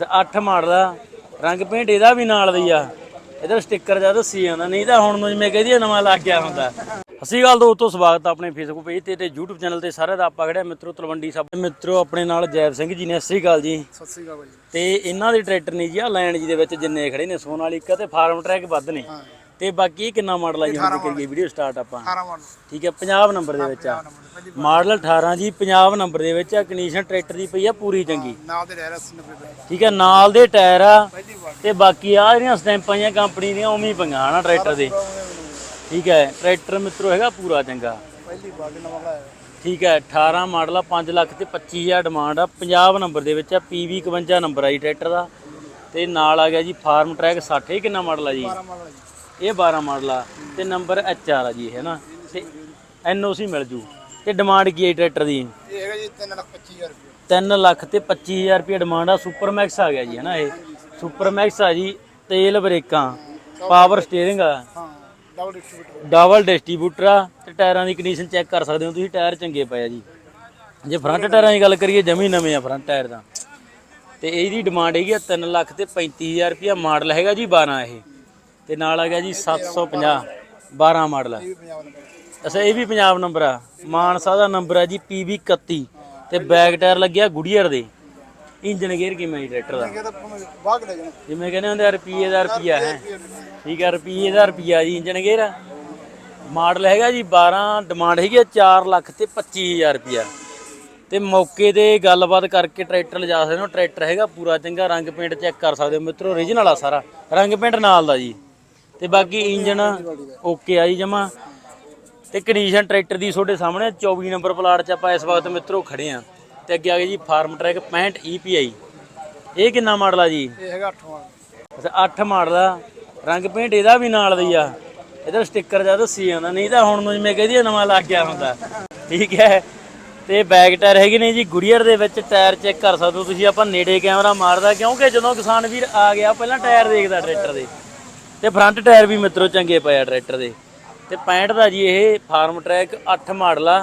ਅੱਛਾ 8 ਮਾਡਲ ਆ। ਰੰਗ ਪੇਂਟ ਇਹਦਾ ਵੀ ਨਾਲ ਦੀ ਆ। ਇਹਦਾ ਸਟicker ਜਾਂ ਦੱਸੀ ਜਾਂਦਾ ਨਹੀਂ ਤਾਂ ਹੁਣ ਨੂੰ ਜਿਵੇਂ ਕਹਦੀ ਨਵਾਂ ਲੱਗ ਗਿਆ ਹੁੰਦਾ। ਅਸੀਂ ਗੱਲ ਦੋਸਤੋ ਸਵਾਗਤ ਆ ਆਪਣੇ ਫੇਸਬੁੱਕ ਪੇਜ ਤੇ ਤੇ YouTube ਚੈਨਲ ਤੇ ਸਾਰੇ ਦਾ ਆਪਾਂ ਖੜਿਆ ਮਿੱਤਰੋ ਤਲਵੰਡੀ ਸਾਹਿਬ। ਮਿੱਤਰੋ ਆਪਣੇ ਨਾਲ ਜੈਬ ਸਿੰਘ ਜੀ ਨੇ ਸਤਿ ਸ੍ਰੀ ਅਕਾਲ ਜੀ। ਸਤਿ ਸ੍ਰੀ ਅਕਾਲ ਬਾਈ ਤੇ ਇਹਨਾਂ ਦੇ ਟਰੈਕਟਰ ਨਹੀਂ ਜੀ ਆ ਲੈਣ ਜੀ ਦੇ ਵਿੱਚ ਜਿੰਨੇ ਖੜੇ ਨੇ ਸੋਨਾਲੀਕਾ ਤੇ ਫਾਰਮ ਟਰੈਕ ਵੱਧ ਨੇ। ਤੇ ਬਾਕੀ ਇਹ ਕਿੰਨਾ ਮਾਡਲ ਆ ਜੀ ਹੁਣ ਕਰੀਏ ਵੀਡੀਓ ਸਟਾਰਟ ਆਪਾਂ। 18 ਮਾਡਲ। ਠੀਕ ਹੈ 50 ਨੰਬਰ ਦੇ ਵਿੱਚ ਆ। ਮਾਡਲ 18 ਜੀ 50 ਨੰਬਰ ਦੇ ਵਿੱਚ ਆ ਕੰਡੀਸ਼ਨ ਟਰੈਕਟਰ ਦੀ ਪਈ ਆ ਪੂਰੀ ਚੰਗੀ। ਨਾਲ ਦੇ 80 90 ਬਾਈ ਠੀਕ ਹੈ ਨਾਲ ਦੇ ਟਾਇਰ ਆ ਤੇ ਬਾਕੀ ਆ ਜਿਹੜੀਆਂ ਸਟੈਂਪਾਂ ਜਾਂ ਕੰਪਨੀ ਦੀਆਂ ਉਵੇਂ ਹੀ ਪਈਆਂ ਹਨਾ ਟਰੈਕਟਰ ਦੇ। ਠੀਕ ਹੈ ਟਰੈਕਟਰ ਮਿੱਤਰੋ ਹੈਗਾ ਪੂਰਾ ਚੰਗਾ। ਪਹਿਲੀ ਵਾਰ ਨਵਾਂ ਬਣਾਇਆ ਠੀਕ ਹੈ 18 ਮਾਡਲ ਆ 5 ਲੱਖ ਤੇ 25000 ਡਿਮਾਂਡ ਆ 50 ਨੰਬਰ ਦੇ ਵਿੱਚ ਆ PV 51 ਨੰਬਰ ਆ ਜੀ ਟਰੈਕਟਰ ਦਾ। ਤੇ ਨਾਲ ਆ ਗਿਆ ਜੀ ਫਾਰਮ ਟਰੈਕ 60 ਇਹ ਕਿੰਨਾ ਮਾਡਲ ਆ ਜੀ? 18 ਮਾਡਲ ਜੀ। ਇਹ 12 ਮਾਡਲ ਆ ਤੇ ਨੰਬਰ HR ਆ ਜੀ ਇਹ ਨਾ? ਤੇ NOC ਮਿਲ ਜੂ। ਤੇ ਡਿਮਾਂਡ ਕੀ ਹੈ ਟਰੈਕਟਰ ਦੀ? ਇਹ ਹੈਗਾ ਜੀ 3 ਲੱਖ 25000 ਰੁਪਏ। 3 ਲੱਖ ਤੇ 25000 ਰੁਪਏ ਡਿਮਾਂਡ ਆ ਸੁਪਰ ਮੈਕਸ ਆ ਗਿਆ ਜੀ ਹਨਾ ਇਹ? ਸੁਪਰ ਮੈਕਸ ਆ ਜੀ ਤੇਲ ਬ੍ਰੇਕਾਂ ਪਾਵਰ ਸਟੀਅਰਿੰਗ ਆ। ਡਬਲ ਡਿਸਟ੍ਰੀਬਿਊਟਰ ਡਬਲ ਡਿਸਟ੍ਰੀਬਿਊਟਰ ਆ ਤੇ ਟਾਇਰਾਂ ਦੀ ਕੰਡੀਸ਼ਨ ਚੈੱਕ ਕਰ ਸਕਦੇ ਹੋ ਤੁਸੀਂ ਟਾਇਰ ਚੰਗੇ ਪਏ ਆ ਜੀ। ਜੇ ਫਰੰਟ ਟਾਇਰਾਂ ਦੀ ਗੱਲ ਕਰੀਏ ਜਮੀ ਨਵੇਂ ਆ ਫਰੰਟ ਟਾਇਰ ਦਾ ਤੇ ਇਹਦੀ ਡਿਮਾਂਡ ਹੈਗੀ ਆ 3 ਲੱਖ ਤੇ 35000 ਰੁਪਇਆ ਮਾਡਲ ਹੈਗਾ ਜੀ 12 ਇਹ। ਤੇ ਨਾਲ ਆ ਗਿਆ ਜੀ 750 12 ਮਾਡਲ ਆ ਇਹ ਵੀ ਪੰਜਾਬ ਨੰਬਰ ਅੱਛਾ ਇਹ ਵੀ ਪੰਜਾਬ ਨੰਬਰ ਆ। ਮਾਨਸਾ ਦਾ ਨੰਬਰ ਆ ਜੀ PV 31 ਤੇ ਬੈਕ ਟਾਇਰ ਲੱਗਿਆ ਗੁੜੀਅਰ ਦੇ। ਇੰਜਨ ਗੇਅਰ ਕਿਵੇਂ ਜੀ ਟਰੈਕਟਰ ਦਾ? ਜਿਵੇਂ ਕਹਿੰਦੇ ਹੁੰਦੇ ਆ ਰੁਪਈਏ ਦਾ ਰੁਪਈਆ ਹੈ? ਠੀਕ ਹੈ ਰੁਪਈਏ ਦਾ ਰੁਪਈਆ ਜੀ ਇੰਜਨ ਗੇਅਰ ਮਾਡਲ ਹੈਗਾ ਜੀ 12 ਡਿਮਾਂਡ ਹੈਗੀ ਆ 4 ਲੱਖ ਤੇ 25000 ਰੁਪਈਆ। ਤੇ ਮੌਕੇ ਤੇ ਗੱਲਬਾਤ ਕਰਕੇ ਟਰੈਕਟਰ ਲਿਜਾ ਸਕਦੇ ਹੋ। ਟਰੈਕਟਰ ਹੈਗਾ ਪੂਰਾ ਚੰਗਾ ਰੰਗ ਪੇਂਟ ਚੈੱਕ ਕਰ ਸਕਦੇ ਹੋ ਮਿੱਤਰੋ ਓਰੀਜਨਲ ਆ ਸਾਰਾ। ਰੰਗ ਪੇਂਟ ਨਾਲ ਦਾ ਜੀ। ਤੇ ਬਾਕੀ ਇੰਜਨ ਓਕੇ ਆ ਜੀ ਜਮਾ। ਤੇ ਕੰਡੀਸ਼ਨ ਟਰੈਕਟਰ ਦੀ ਤੁਹਾਡੇ ਸਾਹਮਣੇ 24 ਨੰਬਰ ਪਲਾਟ 'ਚ ਆਪਾਂ ਇਸ ਵਕਤ ਮਿੱਤਰੋ ਖੜੇ ਆ। ਤੇ ਅੱਗੇ ਆ ਗਿਆ ਜੀ ਫਾਰਮ ਟਰੈਕ 65 EPI ਇਹ ਕਿੰਨਾ ਮਾਡਲ ਆ ਜੀ? ਇਹ ਹੈਗਾ 8 ਮਾਡਲ ਅੱਛਾ 8 ਮਾਡਲ ਆ। ਰੰਗ ਪੇਂਟ ਇਹਦਾ ਵੀ ਨਾਲ ਦੀ ਆ। ਇਹਦਾ ਸਟicker ਜਾਂ ਦੱਸੀ ਜਾਂਦਾ। ਨਹੀਂ ਤਾਂ ਹੁਣ ਜਿਵੇਂ ਕਹਦੀ ਨਵਾਂ ਲੱਗ ਗਿਆ ਹੁੰਦਾ। ਠੀਕ ਹੈ। ਤੇ ਬੈਕ ਟਾਇਰ ਹੈਗੇ ਨੇ ਜੀ ਗੁੜੀਅਰ ਦੇ ਵਿੱਚ ਟਾਇਰ ਚੈੱਕ ਕਰ ਸਕਦੇ ਹੋ ਤੁਸੀਂ। ਆਪਾਂ ਨੇੜੇ ਕੈਮਰਾ ਮਾਰਦਾ ਕਿਉਂਕਿ ਜਦੋਂ ਕਿਸਾਨ ਵੀਰ ਆ ਗਿਆ ਪਹਿਲਾਂ ਟਾਇਰ ਦੇਖਦਾ ਟਰੈਕਟਰ ਦੇ। ਤੇ ਫਰੰਟ ਟਾਇਰ ਵੀ ਮਿੱਤਰੋ ਚੰਗੇ ਪਏ ਆ ਟਰੈਕਟਰ ਦੇ। ਤੇ 65 ਦਾ ਜੀ ਇਹ ਫਾਰਮ ਟਰੈਕ 8 ਮਾਡਲ ਆ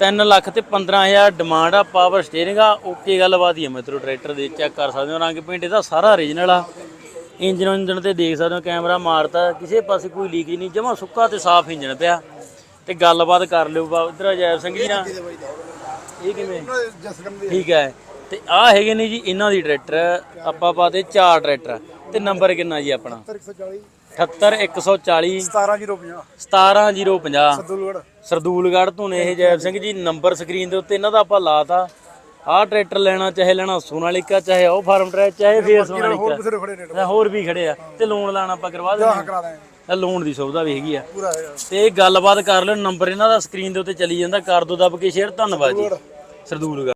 3 ਲੱਖ ਤੇ 15000 ਡਿਮਾਂਡ ਆ, ਪਾਵਰ ਸਟੀਅਰਿੰਗ ਆ, ਓਕੇ ਗੱਲਬਾਤ ਹੀ ਆ ਮਿੱਤਰੋ, ਟਰੈਕਟਰ ਦੇ ਚੈੱਕ ਕਰ ਸਕਦੇ ਹੋ, ਰੰਗ ਪੇਂਟ ਇਹਦਾ ਸਾਰਾ ਓਰੀਜਨਲ ਆ। ਇੰਜਨ ਇੰਜਨ ਤੇ ਦੇਖ ਸਕਦੇ ਹੋ, ਕੈਮਰਾ ਮਾਰਤਾ, ਕਿਸੇ ਪਾਸੇ ਕੋਈ ਲੀਕ ਨਹੀਂ, ਜਮਾ ਸੁੱਕਾ ਤੇ ਸਾਫ਼ ਇੰਜਨ ਪਿਆ। ਤੇ ਗੱਲਬਾਤ ਕਰ ਲਿਓ ਬਾ ਇਧਰ ਅਜੈਬ ਸਿੰਘ ਜੀ ਨਾਲ। ਇਹ ਕਿਵੇਂ? ਠੀਕ ਹੈ। ਤੇ ਆ ਹੈਗੇ ਨੇ ਜੀ ਇਹਨਾਂ ਦੀ ਟਰੈਕਟਰ, ਆਪਾਂ ਪਾਤੇ ਚਾਰ ਟਰੈਕਟਰ ਤੇ ਨੰਬਰ ਕਿੰਨਾ ਜੀ ਆਪਣਾ? 140 78140 17050 17050 ਸਦੂਲਗੜ ਸਰਦੂਲਗੜ੍ਹ ਤੋਂ ਨੇ ਇਹ ਜੈਬ ਸਿੰਘ ਜੀ ਨੰਬਰ ਸਕਰੀਨ ਦੇ ਉੱਤੇ ਇਹਨਾਂ ਦਾ ਆਪਾਂ ਲਾਤਾ। ਆਹ ਟਰੈਕਟਰ ਲੈਣਾ ਚਾਹੇ ਲੈਣਾ ਸੋਨਾਲੀਕਾ ਚਾਹੇ ਉਹ ਫਾਰਮ ਟਰੈਕ ਚਾਹੇ ਫੇਰ ਸੋਨਾਲੀਕਾ। ਹੋਰ ਵੀ ਖੜੇ ਆ। ਤੇ ਲੋਨ ਲਾਣਾ ਆਪਾਂ ਕਰਵਾ ਦਿੰਦੇ ਆ ਲੋਨ ਦੀ ਸੁਵਿਧਾ ਵੀ ਹੈਗੀ ਆ। ਤੇ ਗੱਲਬਾਤ ਕਰ ਲਿਓ ਨੰਬਰ ਇਹਨਾਂ ਦਾ ਸਕਰੀਨ ਦੇ ਉੱਤੇ ਚੱਲੀ ਜਾਂਦਾ। ਕਰ ਦੋ ਦੱਬ ਕੇ ਸ਼ੇਅਰ ਧੰਨਵਾਦ ਜੀ। ਸਰਦੂਲਗੜ੍ਹ।